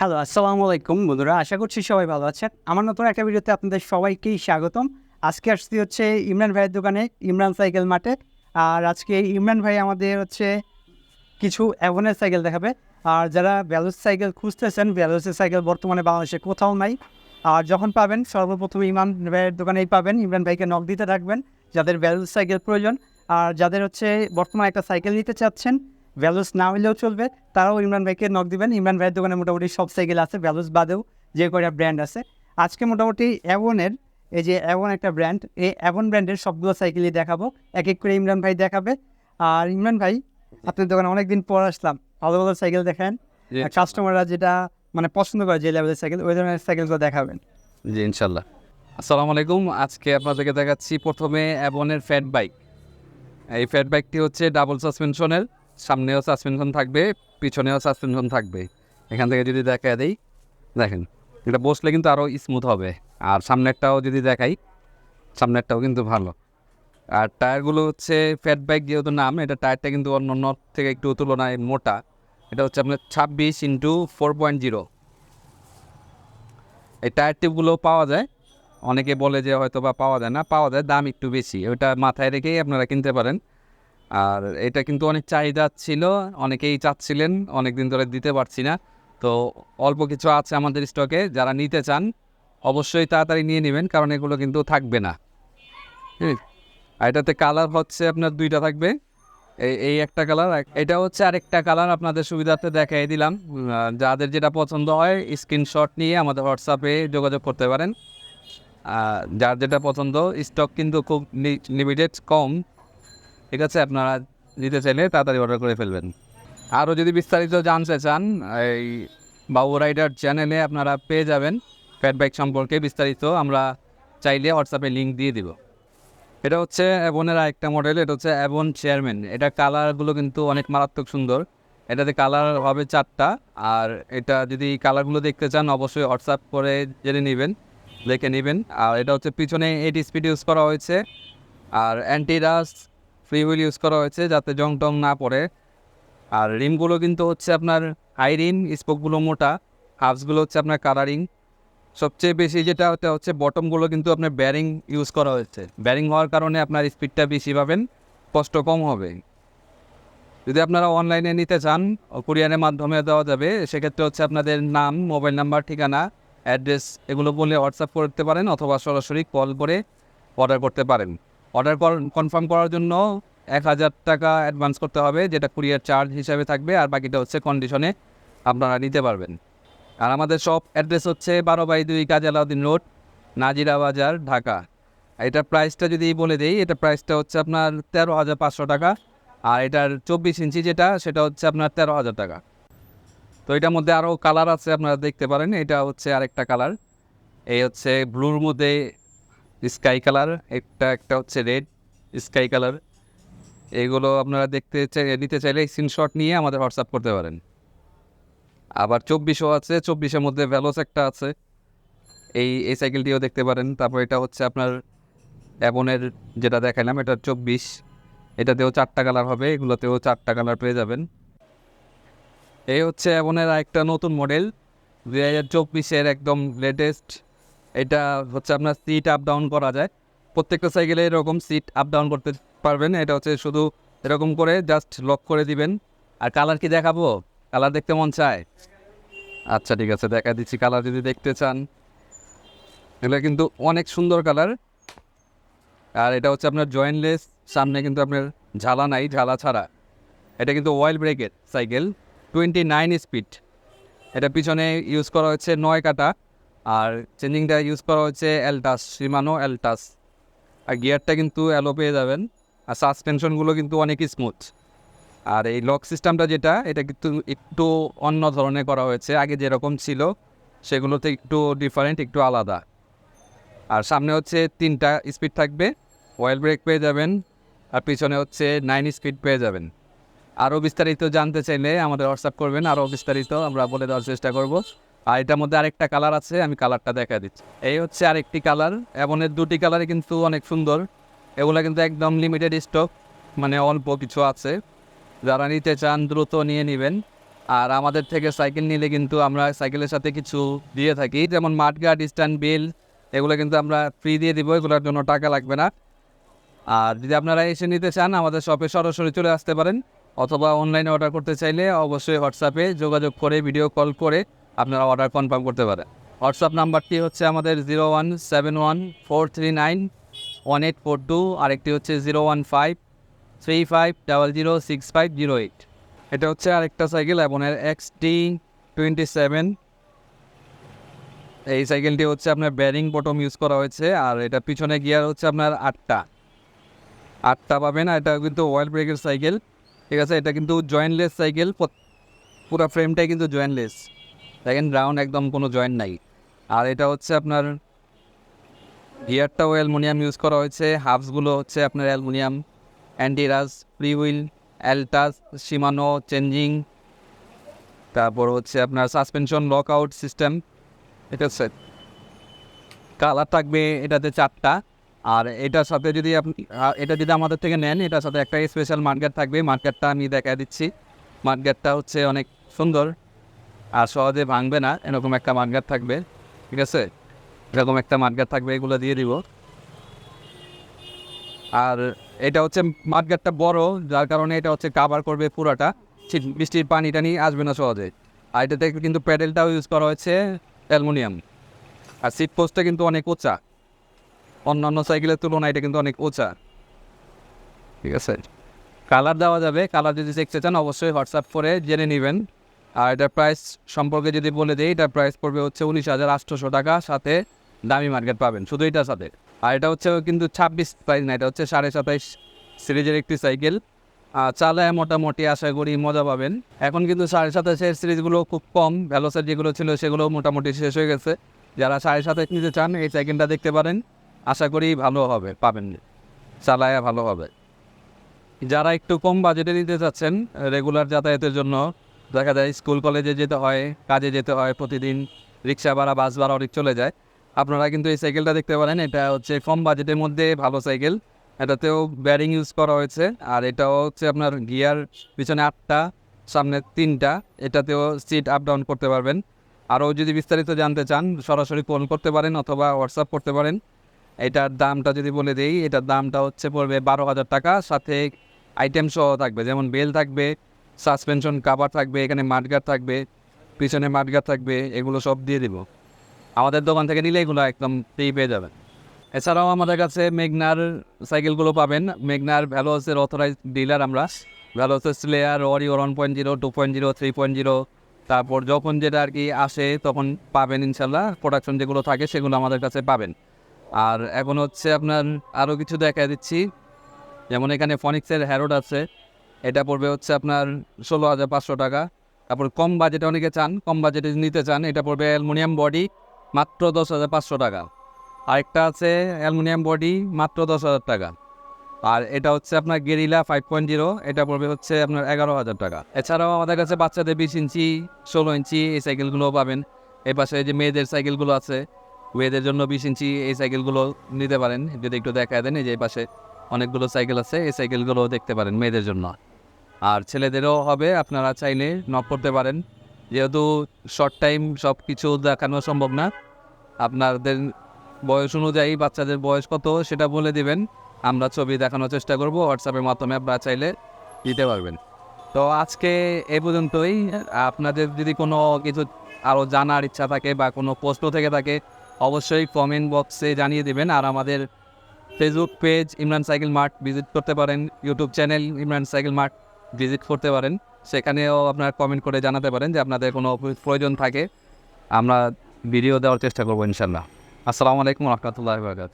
Hello আসসালামু আলাইকুম বন্ধুরা, আশা করছি সবাই ভালো আছেন। আমার নতুন একটা ভিডিওতে আপনাদের সবাইকেই স্বাগতম। আজকে আসছি হচ্ছে ইমরান ভাইয়ের দোকানে, ইমরান সাইকেল মাঠে। আর আজকে ইমরান ভাই আমাদের হচ্ছে কিছু অ্যাভনের সাইকেল দেখাবে। আর যারা ভ্যালোস সাইকেল খুঁজতেছেন ভ্যালোসের সাইকেল বর্তমানে বাংলাদেশে কোথাও নাই। আর যখন পাবেন, সর্বপ্রথম ইমরান ভাইয়ের দোকানেই পাবেন, ইমরান ভাইকে নক দিতে থাকবেন, যাদের ভ্যালোস সাইকেল প্রয়োজন। আর যাদের হচ্ছে বর্তমানে একটা সাইকেল নিতে চাচ্ছেন ভ্যালুস না হলেও চলবে। তারাও ইমরান ভাইকে নক দিবেন। ইমরান ভাইয়ের দোকানে মোটামুটি সব সাইকেল আছে। ভ্যালুস বাদেও যে কয়টা ব্র্যান্ড আছে। আজকে মোটামুটি অ্যাভনের এই যে অ্যাভন একটা ব্র্যান্ড এই অ্যাভন ব্র্যান্ডের সবগুলো সাইকেলই দেখাবো। এক এক করে ইমরান ভাই দেখাবে। আর ইমরান ভাই আপনার দোকানে অনেকদিন পর আসলাম। ভালো ভালো সাইকেল দেখেন। কাস্টমাররা যেটা মানে পছন্দ করে যে লেভেলের সাইকেল ওই ধরনের সাইকেলগুলো দেখাবেন। জি ইনশাল্লাহ। আসসালামু আলাইকুম। আজকে আপনাদেরকে দেখাচ্ছি প্রথমে অ্যাবনের ফ্যাট বাইক এই ফ্যাট বাইকটি হচ্ছে ডাবল সাসপেনশনের সামনেও সাসপেনশন থাকবে, পিছনেও সাসপেনশন থাকবে। এখান থেকে যদি দেখা দেই, দেখেন, এটা বসলে কিন্তু আরও স্মুথ হবে। আর সামনেরটাও যদি দেখাই, সামনেরটাও কিন্তু ভালো। আর টায়ারগুলো হচ্ছে ফ্যাট বাইক যেহেতু নাম, এটা টায়ারটা কিন্তু অন্য অন্য থেকে একটু তুলনায় মোটা। এটা হচ্ছে আপনার ছাব্বিশ ইন্টু ফোর পয়েন্ট জিরো এই টায়ার টিউবগুলো পাওয়া যায়। অনেকে বলে যে হয়তো বা পাওয়া যায় না, পাওয়া যায়, দাম একটু বেশি। ওটা মাথায় রেখেই আপনারা কিনতে পারেন। আর এটা কিন্তু অনেক চাহিদা ছিল, অনেকেই চাচ্ছিলেন অনেক দিন ধরে দিতে পারছি না। তো অল্প কিছু আছে আমাদের স্টকে, যারা নিতে চান, অবশ্যই তাড়াতাড়ি নিয়ে নেবেন, কারণ এগুলো কিন্তু থাকবে না। আর এটাতে কালার হচ্ছে আপনার দুইটা থাকবে। এই এই একটা কালার এটা হচ্ছে আরেকটা কালার আপনাদের সুবিধার্থে দেখাই দিলাম। যাদের যেটা পছন্দ হয়, স্ক্রিনশট নিয়ে আমাদের হোয়াটসঅ্যাপে যোগাযোগ করতে পারেন। যার যেটা পছন্দ, স্টক কিন্তু খুব লিমিটেড কম। ঠিক আছে, আপনারা নিতে চাইলে তাড়াতাড়ি অর্ডার করে ফেলবেন। আরও যদি বিস্তারিত জানতে চান, এই বাবু রাইডার চ্যানেলে আপনারা পেয়ে যাবেন ফ্যাট বাইক সম্পর্কে বিস্তারিত। আমরা চাইলে হোয়াটসঅ্যাপে লিঙ্ক দিয়ে দিব। এটা হচ্ছে অ্যাবনের আরেকটা মডেল এটা হচ্ছে অ্যাবন চেয়ারম্যান। এটা কালারগুলো কিন্তু অনেক মারাত্মক সুন্দর। এটাতে কালার হবে চারটা। আর এটা যদি কালারগুলো দেখতে চান, অবশ্যই হোয়াটসঅ্যাপ করে জেনে নেবেন, দেখে নেবেন। আর এটা হচ্ছে পিছনে এইট স্পিড ইউজ করা হয়েছে। আর anti rust free wheel use করা হয়েছে যাতে জং টং না পড়ে। আর রিমগুলো কিন্তু হচ্ছে আপনার হাই রিম স্পোকগুলো মোটা হাফসগুলো হচ্ছে আপনার কালারিং সবচেয়ে বেশি যেটা ওটা হচ্ছে বটমগুলো কিন্তু আপনার ব্যারিং ইউজ করা হয়েছে। ব্যারিং হওয়ার কারণে আপনার স্পিডটা বেশি পাবেন, কষ্ট কম হবে। যদি আপনারা অনলাইনে নিতে চান কুরিয়ারের মাধ্যমে দেওয়া যাবে। সেক্ষেত্রে হচ্ছে আপনাদের নাম মোবাইল নাম্বার ঠিকানা অ্যাড্রেস এগুলো বলে হোয়াটসঅ্যাপ করতে পারেন অথবা সরাসরি কল করে অর্ডার করতে পারেন। অর্ডার কনফার্ম করার জন্য এক হাজার টাকা অ্যাডভান্স করতে হবে, যেটা কুরিয়ার চার্জ হিসাবে থাকবে, আর বাকিটা হচ্ছে কন্ডিশনে আপনারা নিতে পারবেন। আর আমাদের সব অ্যাড্রেস হচ্ছে বারো বাই দুই কাজী আলাউদ্দিন রোড, নাজিরা বাজার, ঢাকা। এটার প্রাইসটা যদি বলে দেই, এটা প্রাইসটা হচ্ছে আপনার তেরো হাজার পাঁচশো টাকা, আর এটার চব্বিশ ইঞ্চি যেটা, সেটা হচ্ছে আপনার তেরো হাজার টাকা। তো এটার মধ্যে আরও কালার আছে, আপনারা দেখতে পারেন, এটা হচ্ছে আরেকটা কালার এই হচ্ছে ব্লুর মধ্যে স্কাই কালার একটা একটা হচ্ছে রেড স্কাই কালার এইগুলো আপনারা দেখতে চাই নিতে চাইলে স্ক্রিনশট নিয়ে আমাদের হোয়াটসঅ্যাপ করতে পারেন। আবার চব্বিশও আছে, চব্বিশের মধ্যে ভ্যালোস একটা আছে। এই এই সাইকেলটিও দেখতে পারেন। তারপর এটা হচ্ছে আপনার অ্যাবনের যেটা দেখালাম এটা চব্বিশ। এটাতেও চারটা কালার হবে, এগুলোতেও চারটা কালার পেয়ে যাবেন। এই হচ্ছে অ্যাবনের আরেকটা নতুন মডেল দুই হাজার চব্বিশের একদম লেটেস্ট এটা হচ্ছে আপনার সিট আপ ডাউন করা যায়। প্রত্যেকটা সাইকেলে এরকম সিট আপ ডাউন করতে পারবেন। এটা হচ্ছে শুধু এরকম করে জাস্ট লক করে দিবেন। আর কালার কি দেখাবো? কালার দেখতে মন চায়? আচ্ছা ঠিক আছে, দেখা দিচ্ছি কালার যদি দেখতে চান। এগুলো কিন্তু অনেক সুন্দর কালার আর এটা হচ্ছে আপনার জয়েন্টলেস সামনে কিন্তু আপনার ঝালা নাই, ঝালা ছাড়া। এটা কিন্তু অয়েল ব্রেকের সাইকেল টোয়েন্টি নাইন স্পিড এটা পিছনে ইউজ করা হচ্ছে নয় কাটা। আর চেঞ্জিংটা ইউজ করা হচ্ছে অ্যালটাস সীমানো অ্যালটাস আর গিয়ারটা কিন্তু অ্যালো পেয়ে যাবেন। আর সাসপেনশনগুলো কিন্তু অনেক স্মুথ আর এই লক সিস্টেমটা যেটা, এটা কিন্তু একটু অন্য ধরনের করা হয়েছে। আগে যেরকম ছিল, সেগুলোতে একটু ডিফারেন্ট একটু আলাদা। আর সামনে হচ্ছে তিনটা স্পিড থাকবে। অয়েল ব্রেক পেয়ে যাবেন। আর পিছনে হচ্ছে নাইন স্পিড পেয়ে যাবেন। আরও বিস্তারিত জানতে চাইলে আমাদের হোয়াটসঅ্যাপ করবেন। আরও বিস্তারিত আমরা বলে দেওয়ার চেষ্টা করব। আর এটার মধ্যে আরেকটা কালার আছে, আমি কালারটা দেখা দিচ্ছি। এই হচ্ছে আরেকটি কালার এবং এর দুটি কালারই কিন্তু অনেক সুন্দর। এগুলো কিন্তু একদম লিমিটেড স্টক মানে অল্প কিছু আছে। যারা নিতে চান, দ্রুত নিয়ে নেবেন। আর আমাদের থেকে সাইকেল নিলে কিন্তু আমরা সাইকেলের সাথে কিছু দিয়ে থাকি। যেমন মাঠগার্ড স্ট্যান্ড, বিল, এগুলো কিন্তু আমরা ফ্রি দিয়ে দিব, এগুলোর জন্য টাকা লাগবে না। আর যদি আপনারা এসে নিতে চান, আমাদের শপে সরাসরি চলে আসতে পারেন। অথবা অনলাইনে অর্ডার করতে চাইলে অবশ্যই হোয়াটসঅ্যাপে যোগাযোগ করে ভিডিও কল করে আপনারা অর্ডার কনফার্ম করতে পারেন। হোয়াটসঅ্যাপ নাম্বারটি হচ্ছে আমাদের zero one seven one four three nine one eight four two আরেকটি হচ্ছে zero one five three five double zero six five zero eight এটা হচ্ছে আরেকটা সাইকেল এবং এক্স টি টোয়েন্টি সেভেন এই সাইকেলটি হচ্ছে আপনার ব্যারিং বটম ইউজ করা হয়েছে, আর এটা পিছনে গিয়ার হচ্ছে আপনার আটটা। আটটা পাবেন, আর এটা কিন্তু অয়েল ব্রেকের সাইকেল ঠিক আছে, এটা কিন্তু জয়েন্টলেস সাইকেল পুরো ফ্রেমটাই কিন্তু জয়েন্টলেস দেখেন রাউন্ড একদম কোনো জয়েন্ট নাই। আর এটা হচ্ছে আপনার গিয়ারটাও অ্যালমোনিয়াম ইউজ করা হয়েছে হাফসগুলো হচ্ছে আপনার aluminium anti rust wheel Altus Shimano changing তারপর হচ্ছে আপনার সাসপেনশন লক আউট সিস্টেম এটা হচ্ছে কালার থাকবে এটাতে চারটা। আর এটার সাথে যদি আপনি এটা যদি আমাদের থেকে নেন, এটার সাথে একটা স্পেশাল মার্কেট থাকবে। মার্কেটটা আমি দেখা দিচ্ছি। মার্কেটটা হচ্ছে অনেক সুন্দর। আর সহজে ভাঙবে না, এরকম একটা মার্কেট থাকবে, ঠিক আছে? এরকম একটা মার্কেট থাকবে, এগুলো দিয়ে দিব। আর এটা হচ্ছে মার্কেটটা বড়, যার কারণে এটা হচ্ছে কাভার করবে পুরাটা। বৃষ্টির পানি টানি আসবে না সহজে। আর এটাতে কিন্তু প্যাডেলটাও ইউজ করা হয়েছে অ্যালুমিনিয়াম। আর সিট পোস্টটা কিন্তু অনেক উঁচা। অন্যান্য সাইকেলের তুলনায় এটা কিন্তু অনেক উঁচা। ঠিক আছে? কালার দেওয়া যাবে কালার যদি দেখতে চান, অবশ্যই হোয়াটসঅ্যাপ করে জেনে নেবেন। আর এটার প্রাইস সম্পর্কে যদি বলে দিই, এটার প্রাইস পড়বে হচ্ছে উনিশ হাজার আটশোশো টাকা। সাথে দামি মার্কেট পাবেন, শুধু এটার সাথে। আর এটা হচ্ছে কিন্তু ছাব্বিশ প্রাইস না, এটা হচ্ছে সাড়ে সাতাইশ সিরিজের একটি সাইকেল আর চালায় মোটামুটি আশা করি মজা পাবেন। এখন কিন্তু সাড়ে সাতাশের সিরিজগুলো খুব কম ভ্যালোসের যেগুলো ছিল সেগুলো মোটামুটি শেষ হয়ে গেছে। যারা সাড়ে সাতাশ নিতে চান, এই সাইকেলটা দেখতে পারেন। আশা করি ভালো হবে, পাবেন। চালায় ভালো হবে। যারা একটু কম বাজেটে নিতে চাচ্ছেন রেগুলার যাতায়াতের জন্য দেখা যায় স্কুল, কলেজে যেতে হয়, কাজে যেতে হয় প্রতিদিন, রিক্সা ভাড়া, বাস ভাড়া অনেক চলে যায়। আপনারা কিন্তু এই সাইকেলটা দেখতে পারেন, এটা হচ্ছে কম বাজেটের মধ্যে ভালো সাইকেল। এটাতেও ব্যারিং ইউজ করা হয়েছে, আর এটাও হচ্ছে আপনার গিয়ার, পিছনে আটটা, সামনে তিনটা, এটাতেও সিট আপ ডাউন করতে পারবেন। আরও যদি বিস্তারিত জানতে চান, সরাসরি ফোন করতে পারেন অথবা হোয়াটসঅ্যাপ করতে পারেন। এটার দামটা যদি বলে দেই, এটার দামটা হচ্ছে পড়বে বারো হাজার টাকা, সাথে আইটেম সহ থাকবে, যেমন বেল থাকবে সাসপেনশন কাভার থাকবে, এখানে মাঠগার থাকবে, পিছনে মাঠগার থাকবে, এগুলো সব দিয়ে দিব। আমাদের দোকান থেকে নিলে এগুলো একদম ফ্রি পেয়ে যাবেন। এছাড়াও আমাদের কাছে মেঘনার সাইকেলগুলো পাবেন। মেঘনার ভ্যালোসের অথরাইজ ডিলার আমরা। ভ্যালোসের Slayer Oreo one point zero two point zero three point zero তারপর যখন যেটা আর কি আসে, তখন পাবেন ইনশাল্লাহ। প্রোডাকশন যেগুলো থাকে, সেগুলো আমাদের কাছে পাবেন। আর এখন হচ্ছে আপনার আরও কিছু দেখা দিচ্ছি। যেমন এখানে ফনিক্সের হ্যারোড আছে। এটা পড়বে হচ্ছে আপনার ষোলো হাজার পাঁচশো টাকা। তারপর কম বাজেটে অনেকে চান, কম বাজেটে নিতে চান, এটা পড়বে অ্যালুমিনিয়াম বডি মাত্র দশ হাজার পাঁচশো টাকা। আরেকটা আছে অ্যালুমিনিয়াম বডি মাত্র দশ হাজার টাকা। আর এটা হচ্ছে আপনার গেরিলা ফাইভ পয়েন্ট জিরো, এটা পড়বে হচ্ছে আপনার এগারো হাজার টাকা। এছাড়াও আমাদের কাছে বাচ্চাদের বিশ ইঞ্চি, ষোলো ইঞ্চি এই সাইকেলগুলোও পাবেন। এই পাশে যে মেয়েদের সাইকেলগুলো আছে, মেয়েদের জন্য বিশ ইঞ্চি এই সাইকেলগুলো নিতে পারেন। যদি একটু দেখা দেন, এই যে পাশে অনেকগুলো সাইকেল আছে, এই সাইকেলগুলো দেখতে পারেন মেয়েদের জন্য। আর ছেলেদেরও হবে, আপনারা চাইলে নক করতে পারেন। যেহেতু শর্ট টাইম সব কিছু দেখানো সম্ভব না। আপনাদের বয়স অনুযায়ী বাচ্চাদের বয়স কত সেটা বলে দিবেন। আমরা ছবি দেখানোর চেষ্টা করব হোয়াটসঅ্যাপের মাধ্যমে আপনারা চাইলে দিতে পারবেন। তো আজকে এ পর্যন্তই। আপনাদের যদি কোনো কিছু আরও জানার ইচ্ছা থাকে বা কোনো প্রশ্ন থেকে থাকে, অবশ্যই কমেন্ট বক্সে জানিয়ে দেবেন। আর আমাদের Facebook page Imran cycle mart visit করতে পারেন। YouTube channel Imran cycle mart. Visit করতে পারেন। সেখানেও আপনার কমেন্ট করে জানাতে পারেন যে আপনাদের কোনো প্রয়োজন থাকে। আমরা ভিডিও দেওয়ার চেষ্টা করব ইনশাল্লাহ আসসালামু আলাইকুম রহমতুল্লাহ বারকাত